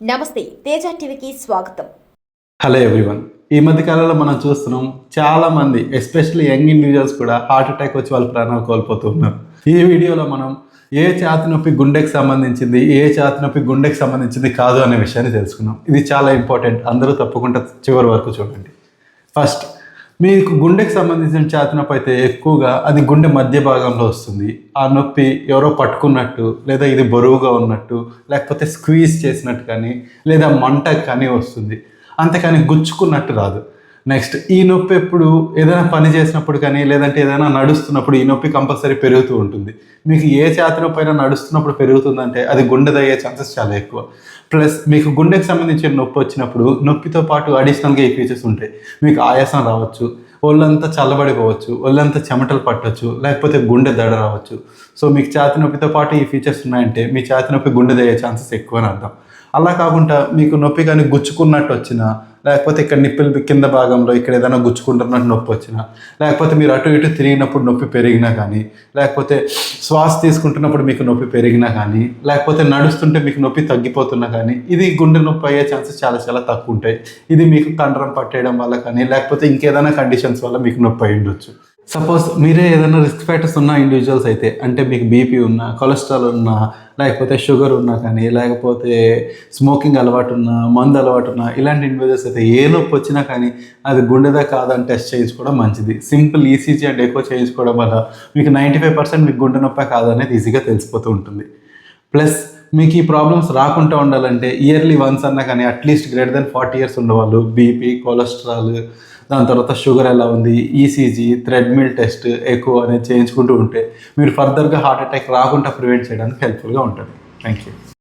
నమస్తే తేజ టీవీకి స్వాగతం. హలో ఎవ్రీవన్ ఈ మధ్య కాలంలో మనం చూస్తున్నాం చాలా మంది ఎస్పెషల్లీ యంగ్ ఇండివిజువల్స్ కూడా హార్ట్ అటాక్ వచ్చి వాళ్ళ ప్రాణాలు కోల్పోతున్నారు ఈ వీడియోలో మనం ఏ ఛాతి నొప్పి గుండెకి సంబంధించింది ఏ ఛాతి నొప్పి గుండెకి సంబంధించింది కాదు అనే విషయాన్ని తెలుసుకున్నాం. ఇది చాలా ఇంపార్టెంట్ అందరూ తప్పకుండా చివరి వరకు చూడండి. ఫస్ట్ మీకు గుండెకి సంబంధించిన ఛాతి నొప్పి అయితే ఎక్కువగా అది గుండె మధ్య భాగంలో వస్తుంది. ఆ నొప్పి ఎవరో పట్టుకున్నట్టు లేదా ఇది బరువుగా ఉన్నట్టు లేకపోతే స్క్వీజ్ చేసినట్టు కానీ లేదా మంట కానీ వస్తుంది. అంతేకాని గుచ్చుకున్నట్టు రాదు. నెక్స్ట్ ఈ నొప్పి ఎప్పుడు ఏదైనా పని చేసినప్పుడు కానీ లేదంటే ఏదైనా నడుస్తున్నప్పుడు ఈ నొప్పి కంపల్సరీ పెరుగుతూ ఉంటుంది. మీకు ఏ ఛాతి నొప్పి అయినా నడుస్తున్నప్పుడు పెరుగుతుందంటే అది గుండె తయ్యే ఛాన్సెస్ చాలా ఎక్కువ. ప్లస్ మీకు గుండెకి సంబంధించిన నొప్పి వచ్చినప్పుడు నొప్పితో పాటు అడిషనల్గా ఈ ఫీచర్స్ ఉంటాయి. మీకు ఆయాసం రావచ్చు. ఒళ్ళంతా చల్లబడిపోవచ్చు ఒళ్ళంతా చెమటలు పట్టవచ్చు లేకపోతే గుండె దడ రావచ్చు. సో మీకు ఛాతి నొప్పితో పాటు ఈ ఫీచర్స్ ఉన్నాయంటే మీ ఛాతి నొప్పి గుండె దయ్యే ఛాన్సెస్ ఎక్కువ అని అర్థం. అలా కాకుండా మీకు నొప్పి కానీ గుచ్చుకున్నట్టు వచ్చినా లేకపోతే ఇక్కడ నిప్పులు కింద భాగంలో ఇక్కడ ఏదైనా గుచ్చుకుంటున్నట్టు నొప్పి వచ్చినా లేకపోతే మీరు అటు ఇటు తిరిగినప్పుడు నొప్పి పెరిగినా కానీ లేకపోతే శ్వాస తీసుకుంటున్నప్పుడు మీకు నొప్పి పెరిగినా కానీ లేకపోతే నడుస్తుంటే మీకు నొప్పి తగ్గిపోతున్నా కానీ ఇది గుండె నొప్పి అయ్యే ఛాన్సెస్ చాలా చాలా తక్కువ ఉంటాయి. ఇది మీకు కండరం పట్టేయడం వల్ల కానీ లేకపోతే ఇంకేదైనా కండిషన్ కండిషన్స్ వల్ల మీకు నొప్పి అయి ఉండొచ్చు. సపోజ్ మీరే ఏదైనా రిస్క్ ఫ్యాక్టర్స్ ఉన్న ఇండివిజువల్స్ అయితే అంటే మీకు బీపీ ఉన్నా కొలెస్ట్రాల్ ఉన్నా లేకపోతే షుగర్ ఉన్నా కానీ లేకపోతే స్మోకింగ్ అలవాటు ఉన్నా మందు అలవాటు ఉన్నా ఇలాంటి ఇండివిజువల్స్ అయితే ఏ నొప్పి వచ్చినా కానీ అది గుండెదా కాదని టెస్ట్ చేయించుకోవడం మంచిది. సింపుల్ ఈసీజీ అండ్ ఎక్కువ చేయించుకోవడం వల్ల మీకు నైంటీ ఫైవ్ పర్సెంట్ మీకు గుండె నొప్పి కాదనేది ఈజీగా తెలిసిపోతూ ఉంటుంది. ప్లస్ మీకు ఈ ప్రాబ్లమ్స్ రాకుండా ఉండాలంటే ఇయర్లీ వన్స్ అన్నా కానీ at least greater than forty years ఉండేవాళ్ళు బీపీ కొలెస్ట్రాల్ దాని తర్వాత షుగర్ ఎలా ఉంది ఈసీజీ థ్రెడ్మిల్ టెస్ట్ ఎక్కువ అనేది చేయించుకుంటూ ఉంటే మీరు ఫర్దర్గా హార్ట్ అటాక్ రాకుండా ప్రివెంట్ చేయడానికి హెల్ప్ఫుల్గా ఉంటుంది. Thank you